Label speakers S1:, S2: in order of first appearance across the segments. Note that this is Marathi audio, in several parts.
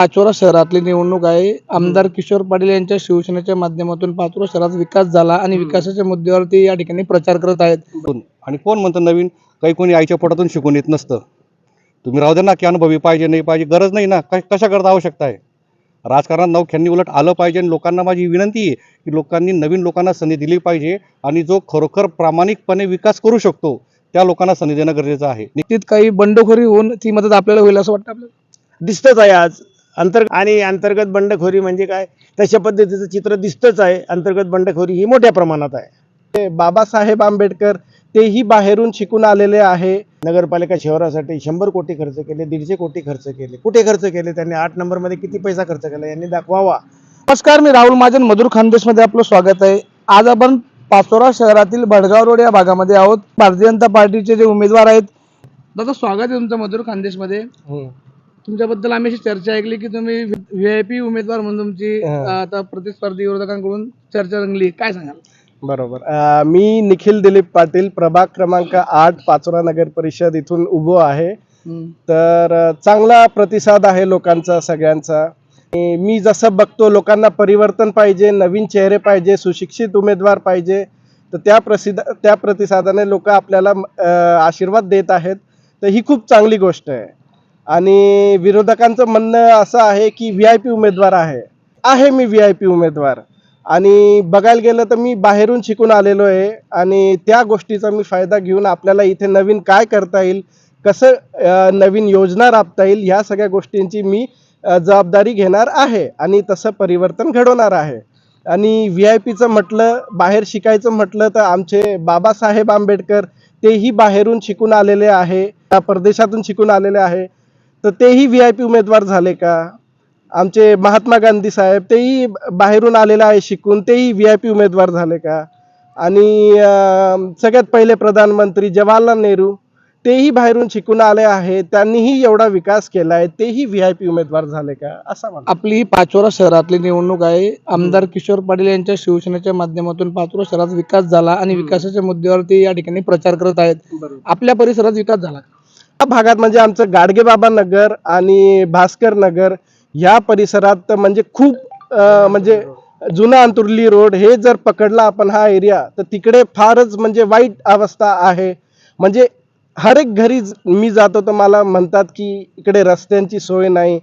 S1: पाचोरा शहरातली निवडणूक आहे. आमदार किशोर पाटील यांच्या शिवसेनेच्या माध्यमातून पाचोरा शहरात विकास झाला आणि विकासाच्या मुद्द्यावरती या ठिकाणी प्रचार करत आहेत.
S2: आणि कोण म्हणतं नवीन? काही कोणी आईच्या पोटातून शिकून येत नसतं. तुम्ही राहू दे ना की अनुभवी पाहिजे नाही पाहिजे गरज नाही ना. कशा करता आवश्यकता आहे? राजकारणात नौख्यांनी उलट आलं पाहिजे आणि लोकांना माझी विनंती आहे की लोकांनी नवीन लोकांना संधी दिली पाहिजे आणि जो खरोखर प्रामाणिकपणे विकास करू शकतो त्या लोकांना संधी देणं गरजेचं आहे.
S1: निश्चित काही बंडखोरी होऊन ती मदत आपल्याला होईल असं वाटतं आपल्याला?
S3: दिसतच आहे आज. अंतर आणि अंतर्गत बंडखोरी म्हणजे काय? तशा पद्धतीचं चित्र दिसतच आहे. अंतर्गत बंडखोरी ही मोठ्या प्रमाणात आहे.
S4: ते बाबासाहेब आंबेडकर तेही बाहेरून शिकून आलेले आहे.
S3: नगरपालिका शहरासाठी शंभर कोटी खर्च केले दीडशे कोटी खर्च केले. कुठे खर्च केले? त्यांनी आठ नंबरमध्ये किती पैसा खर्च केला? यांनी दाखवावा.
S1: नमस्कार मी राहुल महाजन मधुर खानदेशमध्ये आपलं स्वागत आहे. आज आपण पाचोरा शहरातील भडगाव रोड या भागामध्ये आहोत. भारतीय जनता पार्टीचे जे उमेदवार आहेत. दादा स्वागत आहे तुमचं मधुर खानदेशमध्ये. तुमच्याबद्दल आम्ही अशी चर्चा ऐकली की तुम्ही व्ही आय पी उमेदवार म्हणून तुमची
S4: हा.
S1: आता प्रतिस्पर्धी विरोधकांकडून चर्चा रंगली. काय सांगाल?
S4: बरोबर. अं, मी निखिल दिलीप पाटील प्रभाग क्रमांक आठ पाचोरा नगर परिषद इथून उभो आहे.
S1: हम्म.
S4: तर अं, चांगला प्रतिसाद आहे लोकांचा सगळ्यांचा. आणि मी जसं बघतो लोकांना परिवर्तन पाहिजे नवीन चेहरे पाहिजे सुशिक्षित उमेदवार पाहिजे तर त्या प्रसिद्ध त्या प्रतिसादाने लोक आपल्याला अं, आशीर्वाद देत आहेत. तर ही खूप चांगली गोष्ट आहे. आणि विरोधकांचं म्हणणं असं आहे की व्ही आय पी उमेदवार आहे. आहे मी व्ही आय पी उमेदवार. आणि बघायला गेलं तर मी बाहेरून शिकून आलेलो आहे आणि त्या गोष्टीचा मी फायदा घेऊन आपल्याला इथे नवीन काय करता येईल कसं नवीन योजना राबता येईल ह्या सगळ्या गोष्टींची मी जबाबदारी घेणार आहे आणि तसं परिवर्तन घडवणार आहे. आणि व्ही आय पीचं म्हटलं बाहेर शिकायचं म्हटलं तर आमचे बाबासाहेब आंबेडकर तेही बाहेरून शिकून आलेले आहे परदेशातून शिकून आलेले आहे. तर तेही व्ही आय पी उमेदवार झाले का? आमचे महात्मा गांधी साहेब तेही बाहेरून आलेले आहे शिकून तेही व्ही आय पी उमेदवार झाले का? आणि सगळ्यात पहिले प्रधानमंत्री जवाहरलाल नेहरू तेही बाहेरून शिकून आले आहे त्यांनीही एवढा विकास केला आहे तेही व्ही आय पी उमेदवार झाले का? असं
S1: आपली ही पाचोरा शहरातली निवडणूक आहे. आमदार किशोर पाटील यांच्या शिवसेनेच्या माध्यमातून पाचोरा शहरात विकास झाला आणि विकासाच्या मुद्द्यावरती या ठिकाणी प्रचार करत आहेत. आपल्या परिसरात विकास झाला
S4: भागात म्हणजे आमचं गाडगेबाबा नगर आणि भास्कर नगर या परिसरात म्हणजे खूप म्हणजे जुना अंतुर्ली रोड हे जर पकडला आपण हा एरिया तर तिकडे फारच म्हणजे वाईट अवस्था आहे. म्हणजे हर एक घरी मी जातो तर मला म्हणतात की इकडे रस्त्यांची सोय नाही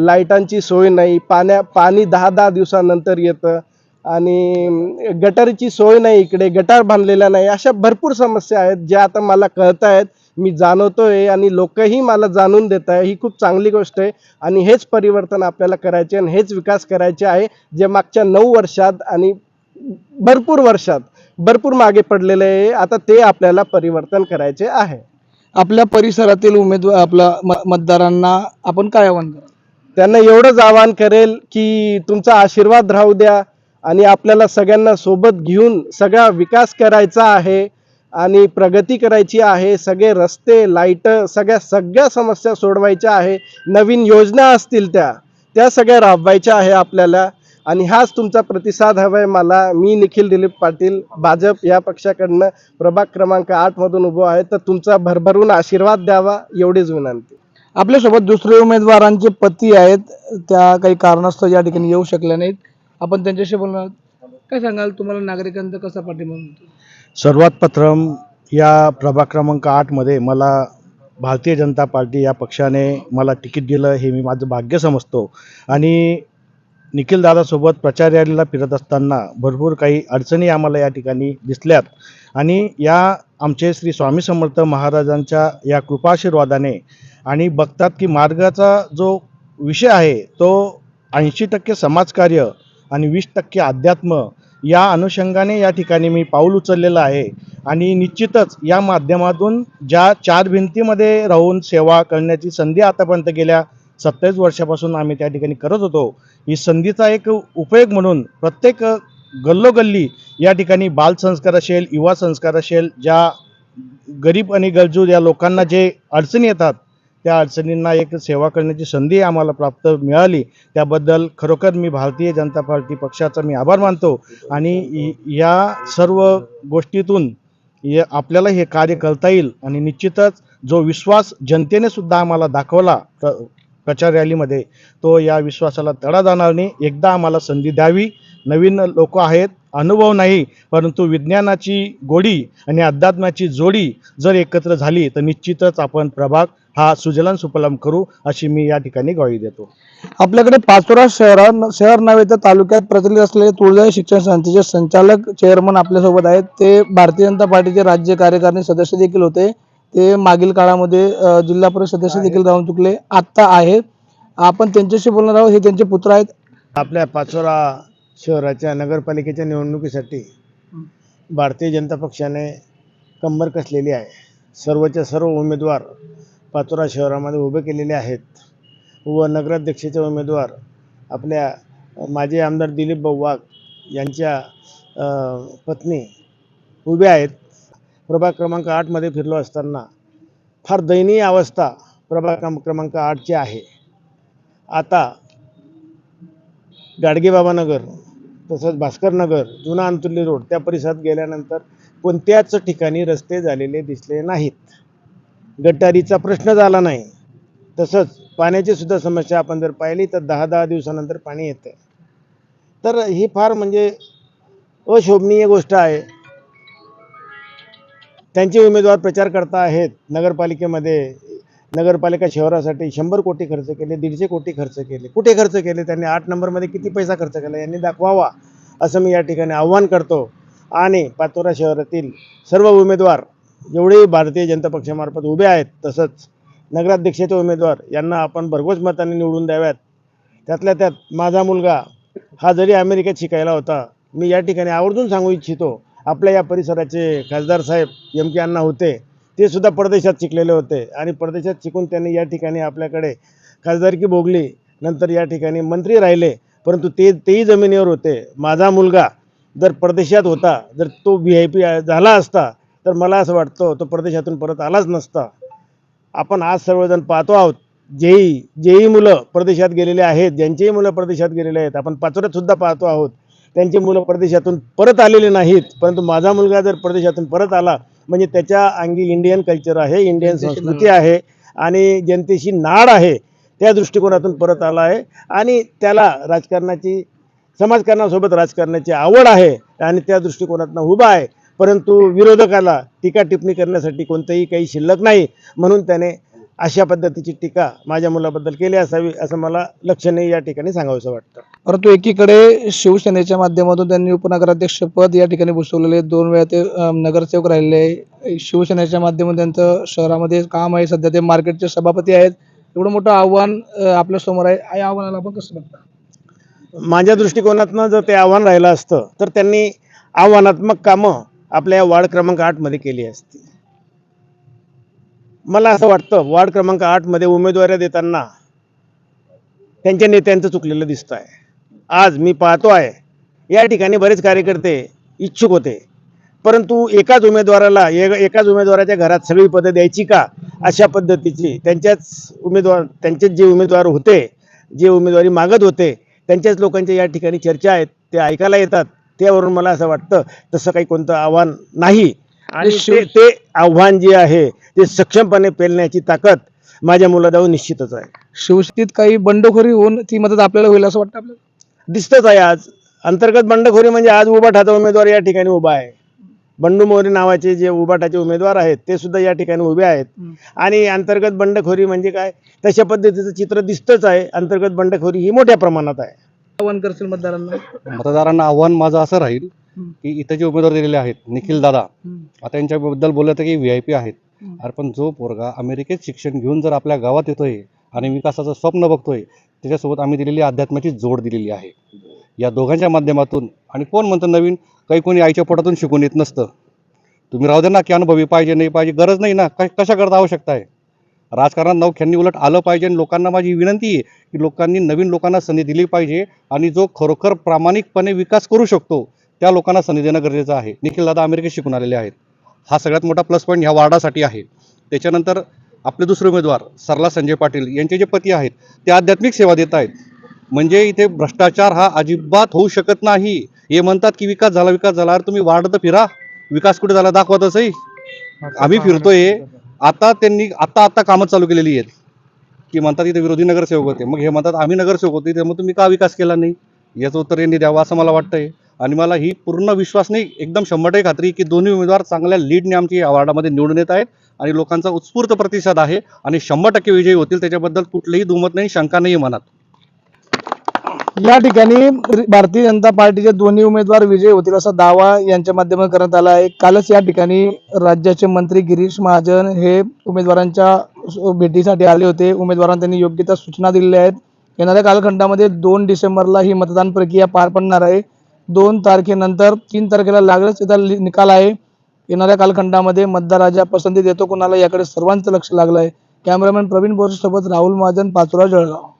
S4: लाईटांची सोय नाही पाण्या पाणी दहा दहा दिवसानंतर येतं आणि गटरची सोय नाही इकडे गटार बांधलेला नाही अशा भरपूर समस्या आहेत ज्या आता मला कळत आहेत मी जाणवतोय आणि लोकही मला जाणून देत आहे. ही खूप चांगली गोष्ट आहे. आणि हेच परिवर्तन आपल्याला करायचे आणि हेच विकास करायचे आहे जे मागच्या नऊ वर्षात आणि भरपूर वर्षात भरपूर मागे पडलेले आहे. आता ते आपल्याला परिवर्तन करायचे आहे.
S1: आपल्या परिसरातील उमेदवार आपल्या म- मतदारांना आपण काय आव्हान कराल
S4: त्यांना एवढंच आवाहन करेल की तुमचा आशीर्वाद राहू द्या आणि आपल्याला सगळ्यांना सोबत घेऊन सगळा विकास करायचा आहे. आणि प्रगती करायची आहे सगळे रस्ते लाइट सगळ्या सगळ्या समस्या सोडवायच्या आहे नवीन योजना असतील त्या त्या सगळ्या राबवायच्या आहे आपल्याला. आणि हाच तुमचा प्रतिसाद हवा आहे मला. मी निखिल दिलीप पाटील भाजप या पक्षाकडनं प्रभाग क्रमांक आठमधून उभो आहे. तर तुमचा भरभरून आशीर्वाद द्यावा एवढीच विनंती.
S1: आपल्यासोबत दुसरे उमेदवारांचे पती आहेत. त्या काही कारणास्तव या ठिकाणी येऊ शकल्या नाहीत. आपण त्यांच्याशी बोलणार आहोत. काय सांगाल? तुम्हाला नागरिकांचा कसा पाठिंबा मिळतो?
S5: सर्वात प्रथम या प्रभाग क्रमांक आठमध्ये मला भारतीय जनता पार्टी या पक्षाने मला तिकीट दिलं हे मी माझं भाग्य समजतो. आणि निखिल दादासोबत प्रचार रॅलीला फिरत असताना भरपूर काही अडचणी आम्हाला या ठिकाणी दिसल्यात. आणि या आमचे श्री स्वामी समर्थ महाराजांच्या या कृपाशीर्वादाने आणि बघतात की मार्गाचा जो विषय आहे तो ऐंशी टक्के समाजकार्य आणि वीस टक्के अध्यात्म या अनुषंगाने या ठिकाणी मी पाऊल उचललेलं आहे. आणि निश्चितच या माध्यमातून ज्या चार भिंतीमध्ये राहून सेवा करण्याची संधी आतापर्यंत गेल्या सत्तावीस वर्षापासून आम्ही त्या ठिकाणी करत होतो ही संधीचा एक उपयोग म्हणून प्रत्येक गल्लोगल्ली या ठिकाणी बालसंस्कार असेल युवा संस्कार असेल ज्या गरीब आणि गरजू या लोकांना जे अडचणी येतात त्या अडचणींना एक सेवा करण्याची संधी आम्हाला प्राप्त मिळाली. त्याबद्दल खरोखर मी भारतीय जनता पार्टी पक्षाचा मी आभार मानतो आणि या सर्व गोष्टीतून या- आपल्याला हे कार्य करता येईल आणि निश्चितच जो विश्वास जनतेने सुद्धा आम्हाला दाखवला प्रचार रॅलीमध्ये तो या विश्वासाला तडा जाणार नाही एकदा आम्हाला संधी द्यावी. नवीन लोक आहेत अनुभव नाही परंतु विज्ञानाची गोडी आणि अध्यात्माची जोडी जर एकत्र झाली तर निश्चितच आपण प्रभाग हा सुजलाम सुफलाम करू अशी मी या ठिकाणी ग्वाही देतो.
S1: आपल्याकडे पाचोरा शहरा शहर नव्हे तर तालुक्यात प्रचलित असलेले तुळजाई शिक्षण संस्थेचे संचालक चेअरमन आपल्यासोबत आहेत. ते भारतीय जनता पार्टीचे राज्य कार्यकारिणी सदस्य देखील होते. ते मागील काळामध्ये जिल्हा परिषद सदस्य देखील राहून चुकले. आत्ता आहेत. आपण त्यांच्याशी बोलणार आहोत. हे त्यांचे पुत्र आहेत.
S3: आपल्या पाचोरा शहराच्या नगरपालिकेच्या निवडणुकीसाठी भारतीय जनता पक्षाने कंबर कसलेली आहे. सर्वच्या सर्व उमेदवार पाचोरा शहरामध्ये उभे केलेले आहेत. व नगराध्यक्षाचे उमेदवार आपल्या माजी आमदार दिलीप भाऊ वाघ यांच्या पत्नी उभे आहेत. प्रभाग क्रमांक आठमध्ये फिरलो असताना फार दयनीय अवस्था प्रभाग क्रम- क्रमांक आठची आहे. आता गाडगेबाबानगर तसंच भास्कर नगर जुना अंतुर्ली रोड त्या परिसरात गेल्यानंतर कोणत्याच ठिकाणी रस्ते झालेले दिसले नाहीत. गटारीचा प्रश्न झाला नाही. तसंच पाण्याची सुद्धा समस्या आपण जर पाहिली तर दहा दहा दिवसानंतर पाणी येतं तर ही फार म्हणजे अशोभनीय गोष्ट आहे. त्यांचे उमेदवार प्रचार करता आहेत नगरपालिकेमध्ये. नगरपालिका शहरासाठी शंभर कोटी खर्च केले दीडशे कोटी खर्च केले. कुठे खर्च केले? त्यांनी आठ नंबरमध्ये किती पैसा खर्च केला? यांनी दाखवावा असं मी या ठिकाणी आव्हान करतो. आणि पाचोरा शहरातील सर्व उमेदवार जेवढे भारतीय जनता पक्षामार्फत उभे आहेत तसंच नगराध्यक्षाचे उमेदवार यांना आपण भरघोस मताने निवडून द्याव्यात. त्यातल्या त्यात माझा मुलगा हा जरी अमेरिकेत शिकायला होता मी या ठिकाणी आवर्जून सांगू इच्छितो आपल्या या परिसराचे खासदार साहेब एम के अण्णा होते ते सुद्धा परदेशात शिकलेले होते आणि परदेशात शिकून त्यांनी या ठिकाणी आपल्याकडे खासदारकी भोगली नंतर या ठिकाणी मंत्री राहिले परंतु ते तेही जमिनीवर होते. माझा मुलगा जर परदेशात होता जर तो व्ही आय पी झाला असता तर मला असं वाटतं तो परदेशातून परत आलाच नसता. आपण आज सर्वजण पाहतो आहोत जेही जेही मुलं परदेशात गेलेले आहेत ज्यांचेही मुलं परदेशात गेलेले आहेत आपण पाचोऱ्यात सुद्धा पाहतो आहोत त्यांची मुलं परदेशातून परत आलेले नाहीत परंतु माझा मुलगा जर परदेशातून परत आला म्हणजे त्याच्या अंगी इंडियन कल्चर आहे इंडियन संस्कृती आहे आणि जनतेशी नाड आहे त्या दृष्टिकोनातून परत आला आहे आणि त्याला राजकारणाची समाजकारणासोबत राजकारणाची आवड आहे आणि त्या दृष्टिकोनातून उभा आहे. परंतु विरोधकाला टीका टिप्पणी करण्यासाठी कोणतंही काही शिल्लक नाही म्हणून त्याने अशा पद्धतीची टीका माझ्या मुलाबद्दल केली असावी असं मला लक्षणीय या ठिकाणी सांगावंसं वाटतं.
S1: परंतु एकीकडे शिवसेनेच्या माध्यमातून त्यांनी उपनगराध्यक्ष पद या ठिकाणी भूषवलेले दोन वेळा ते नगरसेवक राहिलेले आहे. शिवसेनेच्या माध्यमातून त्यांचं शहरामध्ये काम आहे. सध्या ते मार्केटचे सभापती आहेत. एवढं मोठं आव्हान आपल्यासमोर आहे. या आव्हानाला आपण कसं बघता?
S3: माझ्या दृष्टिकोनातनं जर ते आव्हान राहिलं असतं तर त्यांनी आव्हानात्मक कामं आपल्या या वार्ड क्रमांक आठमध्ये केली असती. मला असं वाटतं वार्ड क्रमांक आठमध्ये उमेदवारी देताना त्यांच्या नेत्यांचं चुकलेलं दिसतं आहे आज मी पाहतो आहे या ठिकाणी बरेच कार्यकर्ते इच्छुक होते. परंतु एकाच उमेदवाराला एकाच उमेदवाराच्या घरात सगळी पदं द्यायची का? अशा पद्धतीची त्यांच्याच उमेदवार त्यांचेच जे उमेदवार होते जे उमेदवारी मागत होते त्यांच्याच लोकांच्या या ठिकाणी चर्चा आहेत ते ऐकायला येतात. त्यावरून मला असं वाटतं तसं काही कोणतं आव्हान नाही. आणि ते ते आव्हान जे आहे ते सक्षमपणे पेलण्याची ताकद माझ्या मुलादाऊ निश्चितच आहे.
S1: शिवसेनेत काही बंडखोरी होऊन ती मदत आपल्याला होईल असं वाटतं आपल्याला?
S3: दिसतच आहे आज. अंतर्गत बंडखोरी म्हणजे आज उबाठाचा उमेदवार या ठिकाणी उभा आहे. बंडू मोरे नावाचे जे उबाठाचे उमेदवार आहेत ते सुद्धा या ठिकाणी उभे आहेत. आणि अंतर्गत बंडखोरी म्हणजे काय? तशा पद्धतीचं चित्र दिसतच आहे. अंतर्गत बंडखोरी ही मोठ्या प्रमाणात आहे.
S1: आव्हान करतील मतदारांना
S2: मतदारांना आव्हान माझं असं राहील. की इथं जे उमेदवार दिलेले आहेत निखिल दादा. आता यांच्याबद्दल बोललं तर की व्ही आय पी आहेत. अरे पण जो पोरगा अमेरिकेत शिक्षण घेऊन जर आपल्या गावात येतोय आणि विकासाचं स्वप्न बघतोय त्याच्यासोबत आम्ही दिलेली अध्यात्माची जोड दिलेली आहे या दोघांच्या माध्यमातून आणि कोण म्हणतं नवीन काही कोणी आईच्या पोटातून शिकून येत नसतं तुम्ही राहू द्या ना की अनुभवी पाहिजे नाही पाहिजे गरज नाही ना कशा करता आवश्यकता आहे राजकारणात नौख्यांनी उलट आलं पाहिजे. आणि लोकांना माझी विनंती आहे की लोकांनी नवीन लोकांना संधी दिली पाहिजे आणि जो खरोखर प्रामाणिकपणे विकास करू शकतो त्या लोकांना संधी देणं गरजेचं आहे. निखिल दादा अमेरिकेत शिकून आलेले आहेत. हा सगळ्यात मोठा प्लस पॉईंट ह्या वार्डासाठी आहे. त्याच्यानंतर आपले दुसरे उमेदवार सरला संजय पाटील यांचे जे पती आहेत ते आध्यात्मिक सेवा देत आहेत. म्हणजे इथे भ्रष्टाचार हा अजिबात होऊ शकत नाही. हे म्हणतात की विकास झाला विकास झाला. अरे तुम्ही वार्ड तर फिरा. विकास कुठे झाला? दाखवतच आम्ही फिरतोय. आता त्यांनी आता आता कामं चालू केलेली आहेत. की म्हणतात इथे विरोधी नगरसेवक होते. मग हे म्हणतात आम्ही नगरसेवक होते. त्यामुळे तुम्ही का विकास केला नाही? याचं उत्तर यांनी द्यावं असं मला वाटतंय. आणि मला ही पूर्ण विश्वास नाही. एकदम शंभर टक्के खात्री की दोन्ही उमेदवार चांगल्या लीडने आमची या वार्डामध्ये निवडून येत आहेत. आणि लोकांचा उत्स्फूर्त प्रतिसाद आहे. आणि शंभर टक्के विजयी होतील. त्याच्याबद्दल कुठलंही दुमत नाही शंका नाही मनात.
S1: या ठिकाणी भारतीय जनता पार्टीचे दोन्ही उमेदवार विजयी होतील असा दावा यांच्या माध्यमातून करण्यात आला आहे. कालच या ठिकाणी राज्याचे मंत्री गिरीश महाजन हे उमेदवारांच्या भेटीसाठी आले होते. उमेदवारांना त्यांनी योग्य त्या सूचना दिलेल्या आहेत. येणाऱ्या कालखंडामध्ये दोन डिसेंबरला ही मतदान प्रक्रिया पार पडणार आहे. दोन तारखेनंतर तीन तारखेला लागलाच त्याचा निकाल आहे. येणाऱ्या कालखंडामध्ये मतदाराच्या पसंती देतो कोणाला याकडे सर्वांचं लक्ष लागलं आहे. कॅमेरामॅन प्रवीण बोरसोबत राहुल महाजन पाचोरा जळगाव.